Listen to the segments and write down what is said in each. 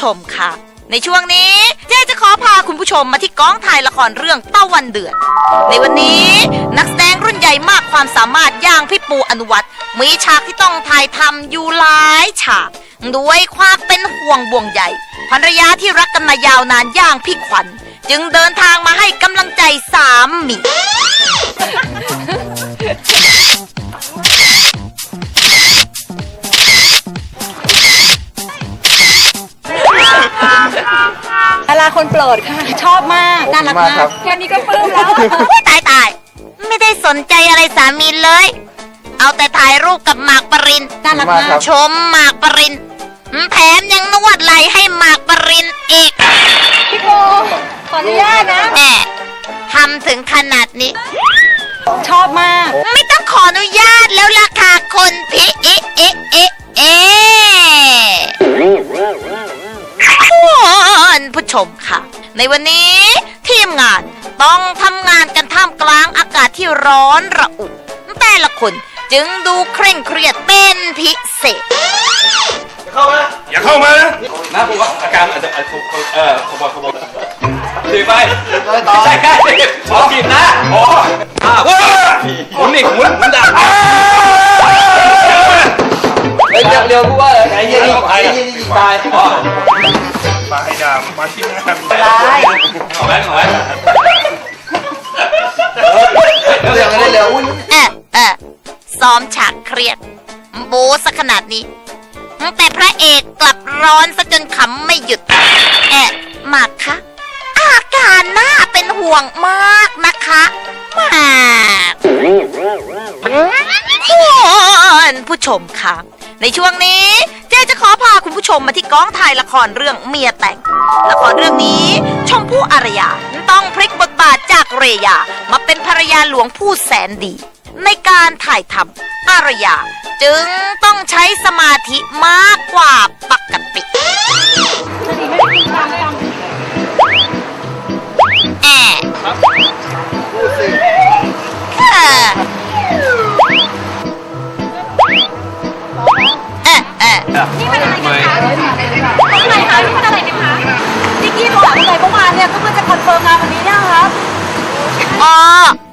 ชมค่ะ ในช่วงนี้เจ๊จะขอพาคุณผู้ชมมาที่กองถ่ายละครเรื่องตะวันเดือด ในวันนี้นักแสดงรุ่นใหญ่มากความสามารถอย่างพี่ปูอนุวัตรมีฉากที่ต้องถ่ายทำอยู่หลายฉากด้วยความเป็นห่วงบ่วงใหญ่ภรรยาที่รักกันมายาวนานอย่างพี่ขวัญ จึงเดินทางมาให้กำลังใจสามี คนโปรดค่ะ ชอบมาก น่ารักมากครัมากบ แค่นี้ก็ปลื้มแล้ว อุ๊ยตายตาย ไม่ได้สนใจอะไรสามีเลย เอาแต่ถ่ายรูปกับหมากปริน น่ารักมากมาครัก บ ชมหมากปรินแถมยังนวดไหลให้หมากปรินอีกพี่โบขออนุญาตนะ แหมทำถึงขนาดนี้ ชอบมาก ไม่ต้องขออนุญาตแล้วล่ะค่ะคนพี่เอ๊ะเอ๊ะเอ๊ะเอ๊ะ ชมค่ะ ในวันนี้ทีมงานต้องทำงานกันท่ามกลางอากาศที่ร้อนระอุ แต่ละคนจึงดูเคร่งเครียดเป็นพิเศษอย่าเข้ามานะนะผมว่าอาการอาจจะอาจจะเออขบวนขบวนถือไปไม่ใช่ใช่ขอผิดนะอ๋ออ่าหมุนนี่หมุนหมุนดับเฮ้ยเร็วเร็วกูว่าเลยไอ้ยี่นี่ไอ้ยี่นี่ตายอ๋อ มาให้ามมาที่หน้าเอาไว้เอาไว้เร็วเร็วเร็วเออเออซ้อมฉากเครียดโบสขนาดนี้ แต่พระเอกกลับร้อนซะจนขำไม่หยุด แอะมากคะ อาการน่าเป็นห่วงมากนะคะมากคุณผู้ชมคะ ในช่วงนี้เจ๊จะขอพาคุณผู้ชมมาที่กองถ่ายละครเรื่องเมียแต่ง ละครเรื่องนี้ชมพู่อารยาต้องพลิกบทบาทจากเรยา มาเป็นภรรยาหลวงผู้แสนดี ในการถ่ายทำอารยา จึงต้องใช้สมาธิมากกว่าปกติ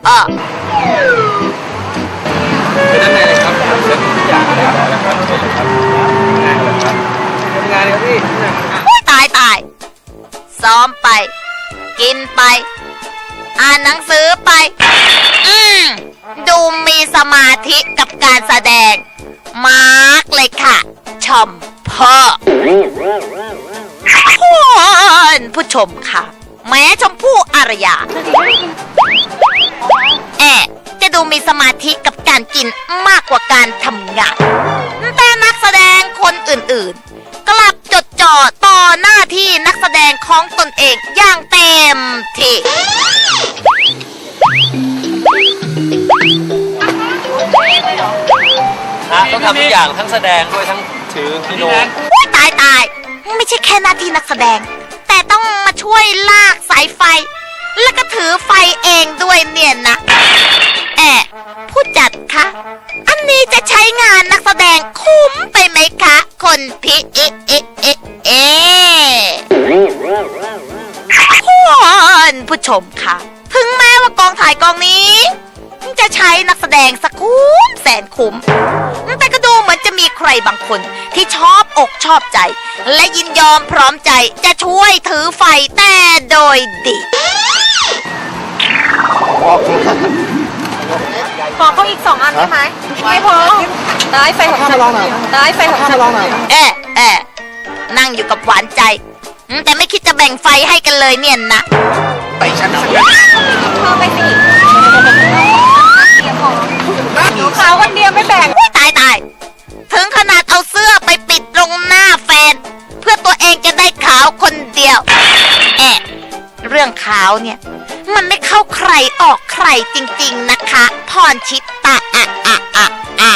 อ๋อเป็นด้านในเลยครับเชิญทุกอย่างแล้วนะครับทำงานครับพี่อุ๊ยตายตาย ซ้อมไป กินไป อ่านหนังสือไป อืมดูมีสมาธิกับการแสดง มากเลยค่ะชมพ่อคุณผู้ชมค่ะ แม้ชมพู่อารยา แอะจะดูมีสมาธิกับการกินมากกว่าการทำงาน แต่นักแสดงคนอื่นๆ กลับจดจ่อต่อหน้าที่นักแสดงของตนเองอย่างเต็มที่ต้องทำทุกอย่างทั้งแสดงด้วยทั้งถือพี่โนอุ๊ยตายตายไม่ใช่แค่หน้าที่นักแสดง แต่ต้องมาช่วยลากสายไฟ แล้วก็ถือไฟเองด้วยเนี่ยนะ แอะผู้จัดคะ อันนี้จะใช้งานนักแสดงคุ้มไปไหมคะ คนพี่เอะเอะเอะเอคุณผู้ชมค่ะ ถึงแม้ว่ากองถ่ายกองนี้ จะใช้นักแสดงสักคุ้มแสนคุ้ม แต่ก็ดูเหมือนจะมีใครบางคนที่ชอบอกชอบใจ และยินยอมพร้อมใจจะช่วยถือไฟแต่โดยดี ขอเขาอีกสองอันได้ไหมไม่พอได้ไฟของฉันได้ไฟของฉันเอ๊ะเอ๊ะนั่งอยู่กับหวานใจอืมแต่ไม่คิดจะแบ่งไฟให้กันเลยเนี่ยนะไปฉันนะเธอไปสิขาววันเดียวไม่แบ่ง มันไม่เข้าใครออกใครจริง ๆนะคะ พรชิตตาอะอะอะอะ